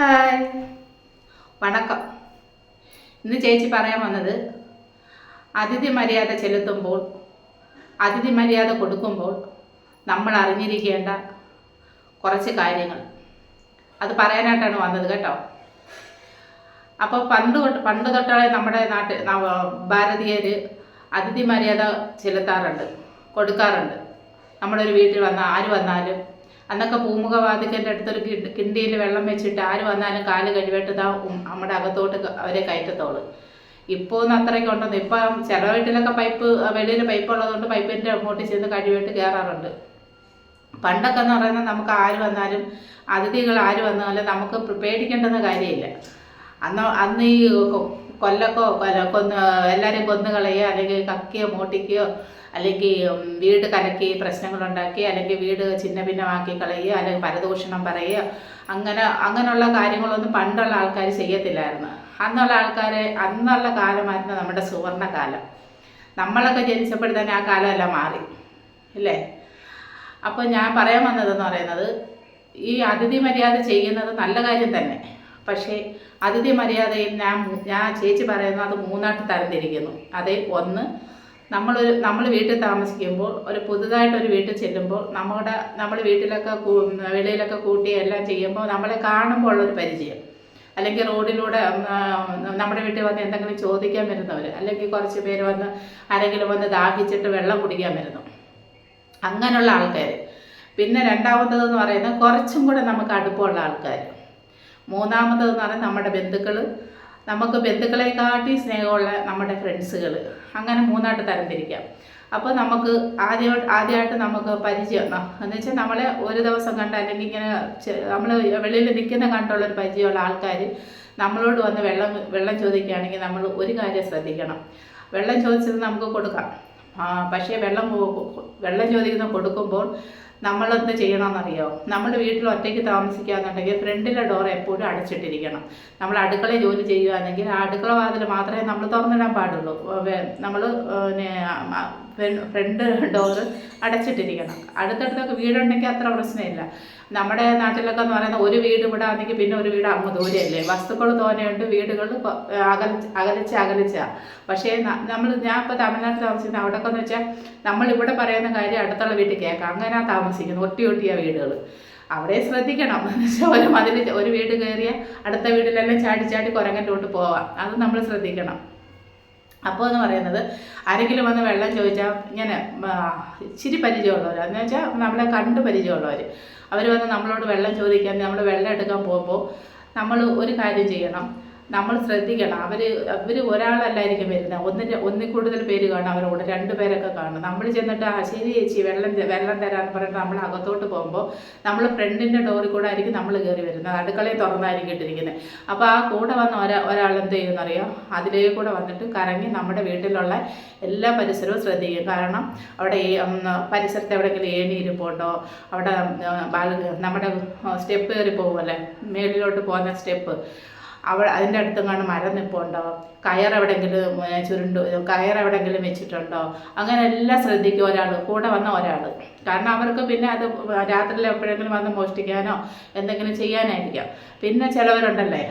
Hi. വണക്കം. ഇന്ന് ചേച്ചി പറയാൻ വന്നത് അതിഥി മര്യാദ ചെലുത്തുമ്പോൾ അതിഥി മര്യാദ കൊടുക്കുമ്പോൾ നമ്മൾ അറിഞ്ഞിരിക്കേണ്ട കുറച്ച് കാര്യങ്ങൾ. അത് പറയാനായിട്ടാണ് വന്നത് കേട്ടോ. അപ്പോൾ പണ്ട് പണ്ട് തൊട്ടാളെ നമ്മുടെ നാട്ടിൽ ഭാരതീയർ അതിഥി മര്യാദ ചെലുത്താറുണ്ട് കൊടുക്കാറുണ്ട്. നമ്മുടെ ഒരു വീട്ടിൽ വന്ന ആര് വന്നാലും അന്നൊക്കെ പൂമുഖവാതിക്കന്റെ അടുത്തൊരു കിണ്ടിയിൽ വെള്ളം വെച്ചിട്ട് ആര് വന്നാലും കാൽ കഴിവിട്ട് ഇതാ നമ്മുടെ അകത്തോട്ട് അവരെ കയറ്റത്തോളൂ. ഇപ്പോൾ ഒന്നും അത്രയ്ക്ക് ഉണ്ടെന്ന്. ഇപ്പം ചില വീട്ടിലൊക്കെ പൈപ്പ് വെളിയിൽ പൈപ്പ് ഉള്ളതുകൊണ്ട് പൈപ്പിന്റെ അങ്ങോട്ട് ചെന്ന് കഴിവേട്ട് കയറാറുണ്ട് പണ്ടൊക്കെ എന്ന് പറയുന്നത് നമുക്ക് ആര് വന്നാലും അതിഥികൾ ആര് വന്നാലും നമുക്ക് പേടിക്കേണ്ടെന്ന കാര്യമില്ല. അന്ന് അന്ന് ഈ കൊല്ലക്കോ കൊല്ല കൊന്ന് എല്ലാവരെയും കൊന്നു കളയുക അല്ലെങ്കിൽ കക്കിയോ മോട്ടിക്കുകയോ അല്ലെങ്കിൽ വീട് കലക്കി പ്രശ്നങ്ങളുണ്ടാക്കി അല്ലെങ്കിൽ വീട് ചിന്ന ഭിന്നമാക്കി കളയുക അല്ലെങ്കിൽ പരദൂഷണം പറയുക അങ്ങനെ അങ്ങനെയുള്ള കാര്യങ്ങളൊന്നും പണ്ടുള്ള ആൾക്കാർ ചെയ്യത്തില്ലായിരുന്നു. അന്നുള്ള ആൾക്കാരെ അന്നുള്ള കാലമായിരുന്നു നമ്മുടെ സുവർണകാലം. നമ്മളൊക്കെ ജനിച്ചപ്പോൾ തന്നെ ആ കാലമെല്ലാം മാറി. അല്ലേ അപ്പോൾ ഞാൻ പറയാൻ വന്നതെന്ന് പറയുന്നത് ഈ അതിഥി മര്യാദ ചെയ്യുന്നത് നല്ല കാര്യം തന്നെ. പക്ഷേ അതിഥി മര്യാദയിൽ ഞാൻ ഞാൻ ചേച്ചി പറയുന്നു അത് മൂന്നായിട്ട് തരംതിരിക്കുന്നു. അതിൽ ഒന്ന് നമ്മളൊരു നമ്മൾ വീട്ടിൽ താമസിക്കുമ്പോൾ ഒരു പുതുതായിട്ടൊരു വീട്ടിൽ ചെല്ലുമ്പോൾ നമ്മുടെ നമ്മൾ വീട്ടിലൊക്കെ വെളിയിലൊക്കെ കൂട്ടി എല്ലാം ചെയ്യുമ്പോൾ നമ്മളെ കാണുമ്പോൾ ഉള്ളൊരു പരിചയം. അല്ലെങ്കിൽ റോഡിലൂടെ നമ്മുടെ വീട്ടിൽ വന്ന് എന്തെങ്കിലും ചോദിക്കാൻ വരുന്നവർ അല്ലെങ്കിൽ കുറച്ച് പേര് വന്ന് ആരെങ്കിലും വന്ന് ദാഹിച്ചിട്ട് വെള്ളം കുടിക്കാൻ വരുന്നു. അങ്ങനെയുള്ള ആൾക്കാർ പിന്നെ രണ്ടാമത്തതെന്ന് പറയുന്നത് കുറച്ചും കൂടെ നമുക്ക് അടുപ്പമുള്ള ആൾക്കാർ മൂന്നാമത്തതെന്ന് പറയുന്നത് നമ്മുടെ ബന്ധുക്കൾ നമുക്ക് ബന്ധുക്കളെക്കാട്ടി സ്നേഹമുള്ള നമ്മുടെ ഫ്രണ്ട്സുകൾ അങ്ങനെ മൂന്നായിട്ട് തരംതിരിക്കാം. അപ്പോൾ നമുക്ക് ആദ്യം ആദ്യമായിട്ട് നമുക്ക് പരിചയം എന്ന് വെച്ചാൽ നമ്മളെ ഒരു ദിവസം കണ്ട അല്ലെങ്കിൽ ഇങ്ങനെ നമ്മൾ വെളിയിൽ നിൽക്കുന്ന കണ്ടുള്ളൊരു പരിചയമുള്ള ആൾക്കാർ നമ്മളോട് വന്ന് വെള്ളം വെള്ളം ചോദിക്കുകയാണെങ്കിൽ നമ്മൾ ഒരു കാര്യം ശ്രദ്ധിക്കണം. വെള്ളം ചോദിച്ചത് നമുക്ക് കൊടുക്കാം. പക്ഷേ വെള്ളം വെള്ളം ചോദിക്കുന്ന കൊടുക്കുമ്പോൾ നമ്മളെന്ത് ചെയ്യണമെന്നറിയോ? നമ്മൾ വീട്ടിൽ ഒറ്റയ്ക്ക് താമസിക്കുകയെന്നുണ്ടെങ്കിൽ ഫ്രണ്ടിലെ ഡോർ എപ്പോഴും അടച്ചിട്ടിരിക്കണം. നമ്മൾ അടുക്കള ജോലി ചെയ്യുകയാണെങ്കിൽ ആ അടുക്കള വാതിൽ മാത്രമേ നമ്മൾ തുറന്നിടാൻ പാടുള്ളൂ. നമ്മൾ ഫ്രണ്ട് ഡോറ് അടച്ചിട്ടിരിക്കണം. അടുത്തടുത്തൊക്കെ വീടുണ്ടെങ്കിൽ അത്ര പ്രശ്നമില്ല. നമ്മുടെ നാട്ടിലൊക്കെ എന്ന് പറയുന്നത് ഒരു വീട് ഇവിടെ ആണെങ്കിൽ പിന്നെ ഒരു വീട് അങ്ങ് ദൂരെയല്ലേ? വസ്തുക്കൾ തോനെയുണ്ട് വീടുകൾ അകലിച്ച് അകലിച്ച് അകലിച്ച. പക്ഷേ നമ്മൾ ഞാൻ ഇപ്പോൾ തമിഴ്നാട്ടിൽ താമസിക്കുന്ന അവിടെയൊക്കെ എന്ന് വെച്ചാൽ നമ്മൾ ഇവിടെ പറയുന്ന കാര്യം അടുത്തുള്ള വീട്ടിൽ കേൾക്കാം. അങ്ങനെ താമസിക്കുന്നത് ഒട്ടി ഒട്ടിയ വീടുകൾ അവിടെ ശ്രദ്ധിക്കണം. ഒരു മതിൽ ഒരു വീട് കയറിയ അടുത്ത വീട്ടിലെല്ലാം ചാടി ചാടി കുരങ്ങന്റെ കൊണ്ട് പോവാം. അത് നമ്മൾ ശ്രദ്ധിക്കണം. അപ്പോൾ എന്ന് പറയുന്നത് ആരെങ്കിലും വന്ന് വെള്ളം ചോദിച്ചാൽ ഇങ്ങനെ ഇച്ചിരി പരിചയമുള്ളവർ എന്ന് വെച്ചാൽ നമ്മളെ കണ്ട് പരിചയമുള്ളവർ അവർ വന്ന് നമ്മളോട് വെള്ളം ചോദിക്കാൻ നമ്മൾ വെള്ളം എടുക്കാൻ പോകുമ്പോൾ നമ്മൾ ഒരു കാര്യം ചെയ്യണം. നമ്മൾ ശ്രദ്ധിക്കണം. അവർ അവർ ഒരാളല്ലായിരിക്കും വരുന്നത് ഒന്നിന്റെ ഒന്നിൽ കൂടുതൽ പേര് കാണും അവരോട്. രണ്ട് പേരൊക്കെ കാണും. നമ്മൾ ചെന്നിട്ട് ആ ശരി ചേച്ചി വെള്ളം വെള്ളം തരാമെന്ന് പറഞ്ഞിട്ട് നമ്മൾ അകത്തോട്ട് പോകുമ്പോൾ നമ്മൾ ഫ്രണ്ടിന്റെ ഡോറിൽ കൂടെ ആയിരിക്കും നമ്മൾ കയറി വരുന്നത്. അടുക്കളയിൽ തുറന്നായിരിക്കും ഇട്ടിരിക്കുന്നത് അപ്പോൾ ആ കൂടെ വന്ന ഒരാ ഒരാൾ ചെയ്യുമെന്നറിയോ അതിലേ കൂടെ വന്നിട്ട് കറങ്ങി നമ്മുടെ വീട്ടിലുള്ള എല്ലാ പരിസരവും ശ്രദ്ധിക്കും. കാരണം അവിടെ പരിസരത്ത് എവിടെയെങ്കിലും ഏണി ഇരിപ്പുണ്ടോ? അവിടെ നമ്മുടെ സ്റ്റെപ്പ് കയറി പോകുമല്ലേ മേളിലോട്ട് പോകുന്ന സ്റ്റെപ്പ്. അവിടെ അതിന്റെ അടുത്തെങ്ങാണ്ട് മരം നിൽപ്പുണ്ടോ കയർ എവിടെയെങ്കിലും ചുരുണ്ടോ? കയർ എവിടെയെങ്കിലും വെച്ചിട്ടുണ്ടോ? അങ്ങനെ എല്ലാം ശ്രദ്ധിക്കും ഒരാൾ കൂടെ വന്ന ഒരാൾ കാരണം അവർക്ക് പിന്നെ അത് രാത്രിയിൽ എപ്പോഴെങ്കിലും വന്ന് മോഷ്ടിക്കാനോ എന്തെങ്കിലും ചെയ്യാനായിരിക്കാം. പിന്നെ ചിലവരുണ്ടല്ലേ?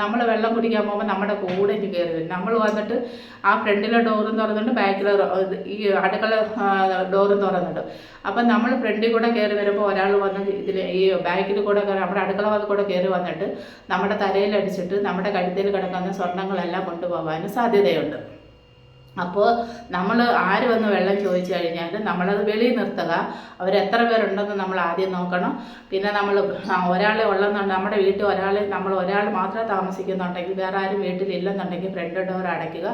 നമ്മൾ വെള്ളം കുടിക്കാൻ പോകുമ്പോൾ നമ്മുടെ കൂടെ ഇനി കയറി വരും. നമ്മൾ വന്നിട്ട് ആ ഫ്രണ്ടിലെ ഡോറും തുറന്നിട്ട് ബാക്കിലെ ഈ അടുക്കള ഡോറും തുറന്നിട്ട് അപ്പം നമ്മൾ ഫ്രണ്ടിൽ കൂടെ കയറി വരുമ്പോൾ ഒരാൾ വന്ന് ഇതിൽ ഈ ബാക്കിൽ കൂടെ കയറി നമ്മുടെ അടുക്കള ഭാഗത്ത് കൂടെ കയറി വന്നിട്ട് നമ്മുടെ തലയിലടിച്ചിട്ട് നമ്മുടെ കഴുത്തിൽ കിടക്കുന്ന സ്വർണങ്ങളെല്ലാം കൊണ്ടുപോകാനും സാധ്യതയുണ്ട്. അപ്പോൾ നമ്മൾ ആര് വന്ന് വെള്ളം ചോദിച്ചു കഴിഞ്ഞാൽ നമ്മളത് വെളിയിൽ നിർത്തുക. അവരെത്ര പേരുണ്ടെന്ന് നമ്മൾ ആദ്യം നോക്കണം. പിന്നെ നമ്മൾ ഒരാളെ ഉള്ളെന്നുണ്ട് നമ്മുടെ വീട്ടിൽ ഒരാൾ നമ്മൾ ഒരാൾ മാത്രം താമസിക്കുന്നുണ്ടെങ്കിൽ വേറെ ആരും വീട്ടിലില്ലെന്നുണ്ടെങ്കിൽ ഫ്രണ്ട് ഡോർ അടയ്ക്കുക.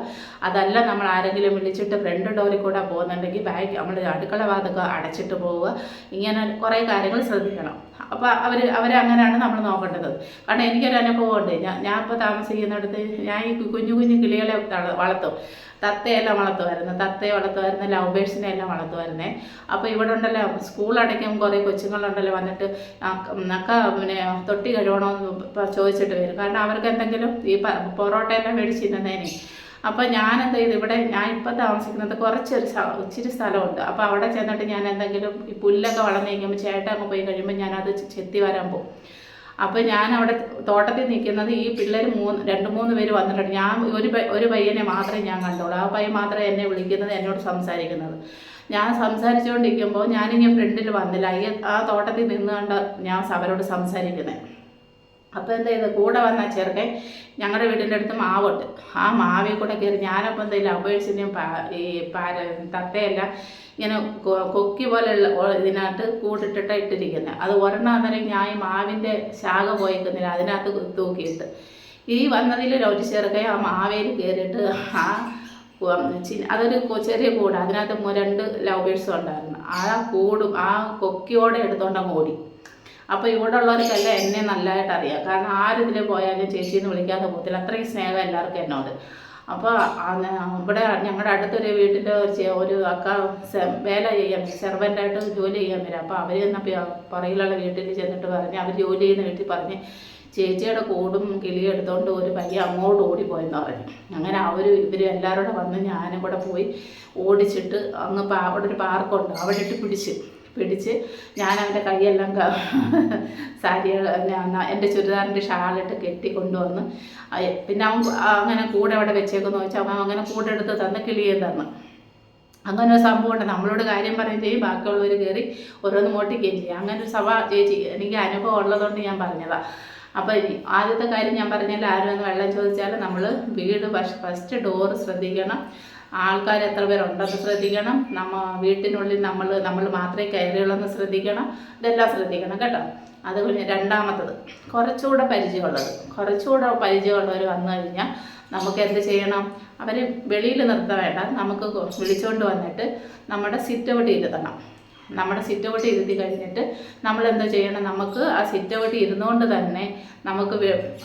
അതല്ല നമ്മൾ ആരെങ്കിലും വിളിച്ചിട്ട് ഫ്രണ്ട് ഡോറിൽ കൂടെ പോകുന്നുണ്ടെങ്കിൽ ബാക്ക് നമ്മൾ അടുക്കള വാതൊക്കെ അടച്ചിട്ട് പോവുക. ഇങ്ങനെ കുറേ കാര്യങ്ങൾ ശ്രദ്ധിക്കണം. അപ്പോൾ അവർ അവരങ്ങനെയാണ് നമ്മൾ നോക്കേണ്ടത്. കാരണം എനിക്കൊരു അനുഭവമുണ്ട്. ഞാൻ ഞാൻ ഇപ്പോൾ താമസിക്കുന്നിടത്ത് ഞാൻ ഈ കുഞ്ഞു കുഞ്ഞു കിളികളെ വളർത്തും. തത്തയെല്ലാം വളർത്തുമായിരുന്നു. തത്തയെ വളർത്തുമായിരുന്നു ലവ് ബേഴ്സിനെ എല്ലാം വളർത്തുമായിരുന്നേ. അപ്പോൾ ഇവിടെ ഉണ്ടല്ലോ സ്കൂൾ അടയ്ക്കും കുറേ കൊച്ചുങ്ങളുണ്ടല്ലോ വന്നിട്ട് നക്ക പിന്നെ തൊട്ടി കഴുകണമെന്ന് ചോദിച്ചിട്ട് വരും. കാരണം അവർക്ക് എന്തെങ്കിലും ഈ പൊറോട്ടയെല്ലാം മേടിച്ച് തിന്നുന്നതിന് അപ്പോൾ ഞാൻ എന്ത് ചെയ്തു? ഇവിടെ ഞാൻ ഇപ്പം താമസിക്കുന്നത് കുറച്ചൊരു ഇച്ചിരി സ്ഥലമുണ്ട്. അപ്പോൾ അവിടെ ചെന്നിട്ട് ഞാൻ എന്തെങ്കിലും ഈ പുല്ലൊക്കെ വളർന്നു കഴിയുമ്പോൾ അങ്ങ് പോയി കഴിയുമ്പോൾ ഞാനത് ചെത്തി വരാൻ പോകും അപ്പോൾ ഞാൻ അവിടെ തോട്ടത്തിൽ നിൽക്കുന്നത് ഈ പിള്ളേർ മൂന്ന് രണ്ട് മൂന്ന് പേര് വന്നിട്ടുണ്ട്. ഞാൻ ഒരു ഒരു പയ്യനെ മാത്രമേ ഞാൻ കണ്ടോളൂ ആ പയ്യൻ മാത്രമേ എന്നെ വിളിക്കുന്നത് എന്നോട് സംസാരിക്കുന്നത്. ഞാൻ സംസാരിച്ചുകൊണ്ടിരിക്കുമ്പോൾ ഞാനിങ്ങനെ ഫ്രണ്ടിൽ വന്നില്ല. ഈ ആ തോട്ടത്തിൽ നിന്നുകൊണ്ട് ഞാൻ അവരോട് സംസാരിക്കുന്നത് അപ്പോൾ എന്താ ചെയ്ത്? കൂടെ വന്ന ചെറുക്കൻ ഞങ്ങളുടെ വീടിന്റെ അടുത്ത് മാവുണ്ട്. ആ മാവിൽ കൂടെ കയറി ഞാനപ്പോൾ എന്തെങ്കിലും അപേക്ഷിച്ചും ഈ പാര തത്തയെല്ലാം ഇങ്ങനെ കൊക്കി പോലെയുള്ള ഇതിനകത്ത് കൂട്ടിട്ടിട്ട് ഇട്ടിരിക്കുന്നത് അത് ഒരെണ്ണം അന്നേരം ഞാൻ ഈ മാവിന്റെ ശാഖ പോയിക്കുന്നില്ല. അതിനകത്ത് തൂക്കിയിട്ട്. ഈ വന്നതിൽ ഒരു ചെറുക്കൻ ആ മാവേൽ കയറിയിട്ട് ആ അതൊരു ചെറിയ കൂട്. അതിനകത്ത് രണ്ട് ലവ് ബേഴ്സും ഉണ്ടായിരുന്നു. ആ കൂടും ആ കൊക്കിയോടെ എടുത്തോണ്ടങ്ങ് ഓടി. അപ്പോൾ ഇവിടെ ഉള്ളവർക്കെല്ലാം എന്നെ നല്ലതായിട്ട് അറിയാം. കാരണം ആരിതിൽ പോയാലും ചേച്ചി എന്ന് വിളിക്കാതെ പോകത്തില്ല. അത്രയും സ്നേഹം എല്ലാവർക്കും എന്നോട്. അപ്പോൾ ഇവിടെ ഞങ്ങളുടെ അടുത്തൊരു വീട്ടിന്റെ ഒരു അക്ക വേല ചെയ്യാൻ സെർവന്റായിട്ട് ജോലി ചെയ്യാൻ വരും. അപ്പോൾ അവർ ചെന്നപ്പോൾ പുറകിലുള്ള വീട്ടിൽ ചെന്നിട്ട് പറഞ്ഞ് അവർ ജോലി ചെയ്യുന്ന വീട്ടിൽ പറഞ്ഞ് ചേച്ചിയുടെ കൂടും കിളിയും എടുത്തുകൊണ്ട് ഒരു പയ്യ അങ്ങോട്ട് ഓടിപ്പോയെന്ന് പറഞ്ഞു. അങ്ങനെ അവർ ഇവരും എല്ലാവരും കൂടെ വന്ന് ഞാനും കൂടെ പോയി ഓടിച്ചിട്ട് അങ്ങ് അവിടെ ഒരു പാർക്കുണ്ട്. അവിടെ ഇട്ട് പിടിച്ച്. പിടിച്ച് ഞാൻ അവന്റെ കൈയെല്ലാം സാരികൾ എന്റെ ചുരിദാറിന്റെ ഷാളിട്ട് കെട്ടി കൊണ്ടുവന്ന് പിന്നെ അവൻ അങ്ങനെ കൂടെ അവിടെ വെച്ചേക്കെന്ന് വെച്ചാൽ അവൻ അങ്ങനെ കൂടെ എടുത്ത് തന്ന് കിളിയേ തന്നു. അങ്ങനെ ഒരു സംഭവമുണ്ട് നമ്മളോട് കാര്യം പറയുകയും ചെയ്യും ബാക്കിയുള്ളവർ കയറി ഓരോന്ന് മോട്ടിക്കുകയും ചെയ്യും. അങ്ങനെ ഒരു സഭ ചേച്ചി എനിക്ക് അനുഭവം ഉള്ളതുകൊണ്ട് ഞാൻ പറഞ്ഞതാണ് അപ്പോൾ ആദ്യത്തെ കാര്യം ഞാൻ പറഞ്ഞാൽ ആരും വെള്ളം ചോദിച്ചാൽ നമ്മൾ വീട് ഫസ്റ്റ് ഡോറ് ശ്രദ്ധിക്കണം. ആൾക്കാർ എത്ര പേരുണ്ടെന്ന് ശ്രദ്ധിക്കണം. നമ്മ വീട്ടിനുള്ളിൽ നമ്മൾ നമ്മൾ മാത്രമേ കയറിയുള്ളെന്ന് ശ്രദ്ധിക്കണം. ഇതെല്ലാം ശ്രദ്ധിക്കണം കേട്ടോ. അത് രണ്ടാമത്തത്. കുറച്ചുകൂടെ പരിചയമുള്ളത്. കുറച്ചുകൂടെ പരിചയമുള്ളവർ വന്നു കഴിഞ്ഞാൽ നമുക്ക് എന്ത് ചെയ്യണം? അവർ വെളിയിൽ നിർത്ത വേണ്ട. നമുക്ക് വിളിച്ചുകൊണ്ട് വന്നിട്ട് നമ്മുടെ സിറ്റ് ഔട്ട് ഇരുത്തണം. നമ്മുടെ സിറ്റ് ഔട്ട് ഇരുത്തി കഴിഞ്ഞിട്ട് നമ്മൾ എന്താ ചെയ്യണം? നമുക്ക് ആ സിറ്റ് ഔട്ട് ഇരുന്നുകൊണ്ട് തന്നെ നമുക്ക്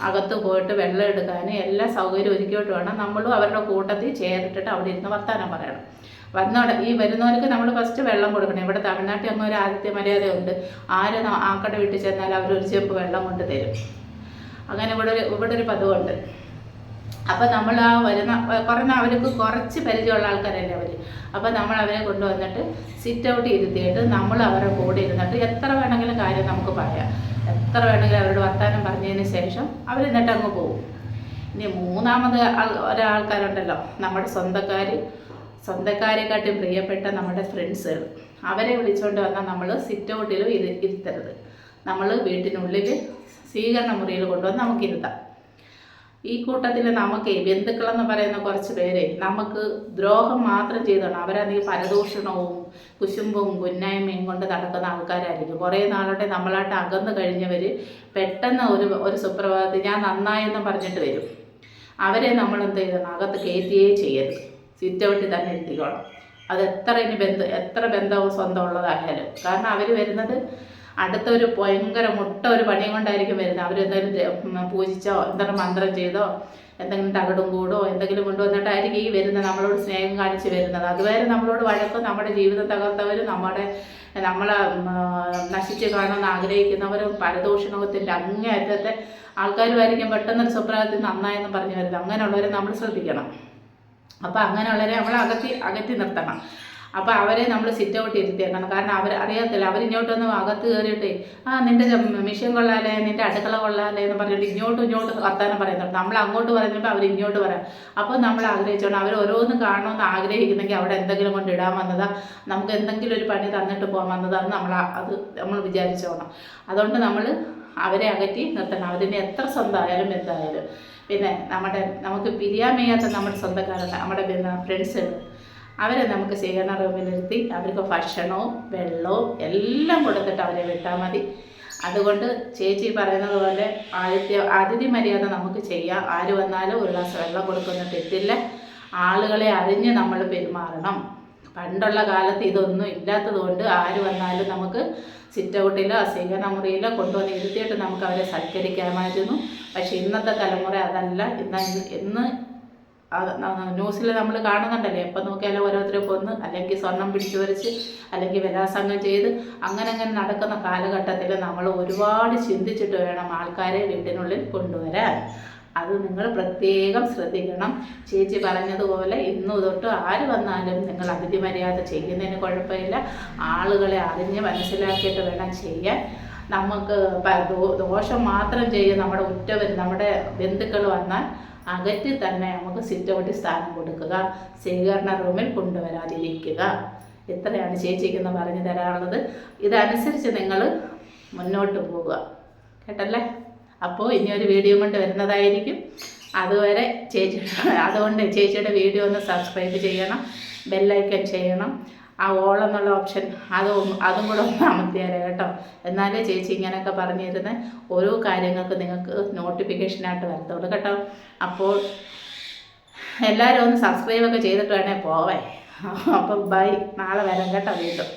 അകത്ത് പോയിട്ട് വെള്ളം എടുക്കാനും എല്ലാ സൗകര്യം ഒരുക്കിയിട്ട് വേണം. നമ്മളും അവരുടെ കൂട്ടത്തിൽ ചേർത്തിട്ട് അവിടെ ഇരുന്ന് വർത്താനം പറയണം. വന്നോടെ ഈ വരുന്നവർക്ക് നമ്മൾ ഫസ്റ്റ് വെള്ളം കൊടുക്കണം. ഇവിടെ തമിഴ്നാട്ടിൽ അങ്ങ് ഒരു ആദ്യത്തെ മര്യാദയുണ്ട്. ആര് ആക്കട വീട്ടിൽ ചെന്നാൽ അവർ ഒരു ചെപ്പ് വെള്ളം കൊണ്ട് തരും. അങ്ങനെ ഇവിടെ ഒരു ഇവിടെ ഒരു പദവുണ്ട് അപ്പം നമ്മൾ ആ വരുന്ന കുറഞ്ഞ അവർക്ക് കുറച്ച് പരിചയമുള്ള ആൾക്കാരല്ലേ അവർ. അപ്പോൾ നമ്മൾ അവരെ കൊണ്ടുവന്നിട്ട് സിറ്റ് ഔട്ട് ഇരുത്തിയിട്ട് നമ്മൾ അവരുടെ കൂടെ ഇരുന്നിട്ട് എത്ര വേണമെങ്കിലും കാര്യം നമുക്ക് പറയാം. എത്ര വേണമെങ്കിലും അവരോട് വർത്തമാനം പറഞ്ഞതിന് ശേഷം അവർ എന്നിട്ട് അങ്ങ് പോകും. ഇനി മൂന്നാമത് ഒരാൾക്കാരുണ്ടല്ലോ നമ്മുടെ സ്വന്തക്കാർ സ്വന്തക്കാരെക്കാട്ടും പ്രിയപ്പെട്ട നമ്മുടെ ഫ്രണ്ട്സുകൾ അവരെ വിളിച്ചുകൊണ്ട് വന്നാൽ നമ്മൾ സിറ്റ് ഔട്ടിലും ഇരു ഇരുത്തരുത്. നമ്മൾ വീട്ടിനുള്ളിൽ സ്വീകരണ മുറിയിൽ കൊണ്ടുവന്ന് നമുക്കിരുത്താം ഈ കൂട്ടത്തിൽ നമുക്ക് ബന്ധുക്കളെന്ന് പറയുന്ന കുറച്ച് പേരെ നമുക്ക് ദ്രോഹം മാത്രം ചെയ്തോണം അവരാണെങ്കിൽ പരദൂഷണവും കുശുമ്പും കുന്നായ്മയും കൊണ്ട് നടക്കുന്ന ആൾക്കാരായിരിക്കും. കുറേ നാളോടെ നമ്മളായിട്ട് അകന്നു കഴിഞ്ഞവർ പെട്ടെന്ന് ഒരു ഒരു സുപ്രഭാതത്തിൽ ഞാൻ നന്നായെന്ന് പറഞ്ഞിട്ട് വരും. അവരെ നമ്മൾ എന്ത് ചെയ്യണം? അകത്ത് കയറ്റുകയേ ചെയ്യരുത്. സിറ്റൗട്ടിൽ തന്നെ എത്തിക്കോണം അത് എത്ര ഇനി ബന്ധം എത്ര ബന്ധവും സ്വന്തം ഉള്ളതായാലും. കാരണം അവർ വരുന്നത് അടുത്തൊരു ഭയങ്കര മുട്ട ഒരു പണിയും കൊണ്ടായിരിക്കും വരുന്നത്. അവരെന്തെങ്കിലും പൂജിച്ചോ എന്തെങ്കിലും മന്ത്രം ചെയ്തോ എന്തെങ്കിലും തകടും കൂടോ എന്തെങ്കിലും കൊണ്ടുവന്നിട്ടായിരിക്കും ഈ വരുന്നത് നമ്മളോട് സ്നേഹം കാണിച്ച് വരുന്നത്. അതുവരെ നമ്മളോട് വഴക്കും നമ്മുടെ ജീവിതം തകർത്തവർ നമ്മുടെ നമ്മളെ നശിച്ച് കാണുമെന്ന് ആഗ്രഹിക്കുന്നവരും പരദൂഷണത്തിന്റെ അങ്ങേയറ്റത്തെ ആൾക്കാരുമായിരിക്കും പെട്ടെന്നൊരു സ്വപ്രകത്തിൽ നന്നായെന്ന് പറഞ്ഞു വരുന്നത്. അങ്ങനെയുള്ളവരെ നമ്മൾ ശ്രദ്ധിക്കണം. അപ്പോൾ അങ്ങനെയുള്ളവരെ നമ്മൾ അകത്തി അകറ്റി നിർത്തണം. അപ്പോൾ അവരെ നമ്മൾ സിറ്റ് ഔട്ട് ഇരുത്തിയേക്കണം. കാരണം അവർ അറിയത്തില്ല. അവരിങ്ങോട്ടൊന്ന് അകത്ത് കയറിയിട്ടേ ആ നിന്റെ മിഷ്യൻ കൊള്ളാലേ നിന്റെ അടുക്കള കൊള്ളാലേ എന്ന് പറഞ്ഞിട്ട് ഇങ്ങോട്ടും ഇങ്ങോട്ടും വർത്താനം പറയുന്നുണ്ട്. നമ്മൾ അങ്ങോട്ട് പറയുന്നപ്പോൾ അവർ ഇങ്ങോട്ട് പറയാം. അപ്പോൾ നമ്മൾ ആഗ്രഹിച്ചോണം അവർ ഓരോന്ന് കാണണമെന്ന് ആഗ്രഹിക്കുന്നെങ്കിൽ അവിടെ എന്തെങ്കിലും കൊണ്ട് ഇടാൻ വന്നതാ നമുക്ക് എന്തെങ്കിലും ഒരു പണി തന്നിട്ട് പോകാൻ വന്നതാന്ന് നമ്മൾ അത് നമ്മൾ വിചാരിച്ചോണം. അതുകൊണ്ട് നമ്മൾ അവരെ അകറ്റി നിർത്തണം. അവരിന് എത്ര സ്വന്തമായാലും എന്തായാലും. പിന്നെ നമ്മുടെ നമുക്ക് പിരിയാൻ വയ്യാത്ത നമ്മുടെ സ്വന്തക്കാരുണ്ട് നമ്മുടെ പിന്നെ ഫ്രണ്ട്സുകൾ അവരെ നമുക്ക് സ്വീകരണ റൂമിലിരുത്തി അവർക്ക് ഭക്ഷണവും വെള്ളവും എല്ലാം കൊടുത്തിട്ട് അവരെ വിട്ടാൽ മതി. അതുകൊണ്ട് ചേച്ചി പറയുന്നത് പോലെ ആദിത്യ അതിഥി മര്യാദ നമുക്ക് ചെയ്യാം. ആര് വന്നാലും ഒരു ഗ്ലാസ് വെള്ളം കൊടുക്കുന്ന തെറ്റില്ല. ആളുകളെ അറിഞ്ഞ് നമ്മൾ പെരുമാറണം. പണ്ടുള്ള കാലത്ത് ഇതൊന്നും ഇല്ലാത്തതുകൊണ്ട് ആര് വന്നാലും നമുക്ക് സിറ്റ് ഔട്ടിലോ സ്വീകരണ മുറിയിലോ കൊണ്ടുവന്ന് ഇരുത്തിയിട്ട് നമുക്ക് അവരെ സൽക്കരിക്കാമായിരുന്നു. പക്ഷേ ഇന്നത്തെ തലമുറ അതല്ല. ഇന്ന് ഇന്ന് ന്യൂസിൽ നമ്മൾ കാണുന്നുണ്ടല്ലേ? എപ്പോൾ നോക്കിയാലും ഓരോരുത്തരെ കൊന്ന് അല്ലെങ്കിൽ സ്വർണം പിടിച്ചു വരച്ച് അല്ലെങ്കിൽ വിലാസംഗം ചെയ്ത് അങ്ങനെ അങ്ങനെ നടക്കുന്ന കാലഘട്ടത്തിൽ നമ്മൾ ഒരുപാട് ചിന്തിച്ചിട്ട് വേണം ആൾക്കാരെ വീട്ടിനുള്ളിൽ കൊണ്ടുവരാൻ. അത് നിങ്ങൾ പ്രത്യേകം ശ്രദ്ധിക്കണം. ചേച്ചി പറഞ്ഞതുപോലെ ഇന്നു തൊട്ട് ആര് വന്നാലും നിങ്ങൾ അതിഥി മര്യാദ ചെയ്യുന്നതിന് കുഴപ്പമില്ല. ആളുകളെ അറിഞ്ഞ് മനസ്സിലാക്കിയിട്ട് വേണം ചെയ്യാൻ. നമുക്ക് ദോഷം മാത്രം ചെയ്യും നമ്മുടെ ഉറ്റവർ നമ്മുടെ ബന്ധുക്കൾ വന്നാൽ അകറ്റി തന്നെ നമുക്ക് സിറ്റ് സിറ്റൗട്ടിൽ സ്ഥാനം കൊടുക്കുക. സ്വീകരണ റൂമിൽ കൊണ്ടുവരാതിരിക്കുക. ഇത്രയാണ് ചേച്ചിക്കെന്ന് പറഞ്ഞു തരാനുള്ളത്. ഇതനുസരിച്ച് നിങ്ങൾ മുന്നോട്ട് പോവുക. കേട്ടല്ലേ? അപ്പോൾ ഇനി ഒരു വീഡിയോ കൊണ്ട് വരുന്നതായിരിക്കും. അതുവരെ ചേച്ചി അതുകൊണ്ട് ചേച്ചിയുടെ വീഡിയോ ഒന്ന് സബ്സ്ക്രൈബ് ചെയ്യണം. ബെല്ലൈക്കൺ ചെയ്യണം. ആ ഓൾ എന്നുള്ള ഓപ്ഷൻ അതും അതും കൂടെ ഒന്ന് അമർത്തിയാലേ കേട്ടോ. എന്നാലേ ചേച്ചി ഇങ്ങനെയൊക്കെ പറഞ്ഞിരുന്ന ഓരോ കാര്യങ്ങൾക്ക് നിങ്ങൾക്ക് നോട്ടിഫിക്കേഷനായിട്ട് വരത്തുള്ളൂ കേട്ടോ. അപ്പോൾ എല്ലാവരും ഒന്ന് സബ്സ്ക്രൈബൊക്കെ ചെയ്തിട്ട് വേണേൽ പോവേ. അപ്പം ബൈ നാളെ വരാം കേട്ടോ വീണ്ടും.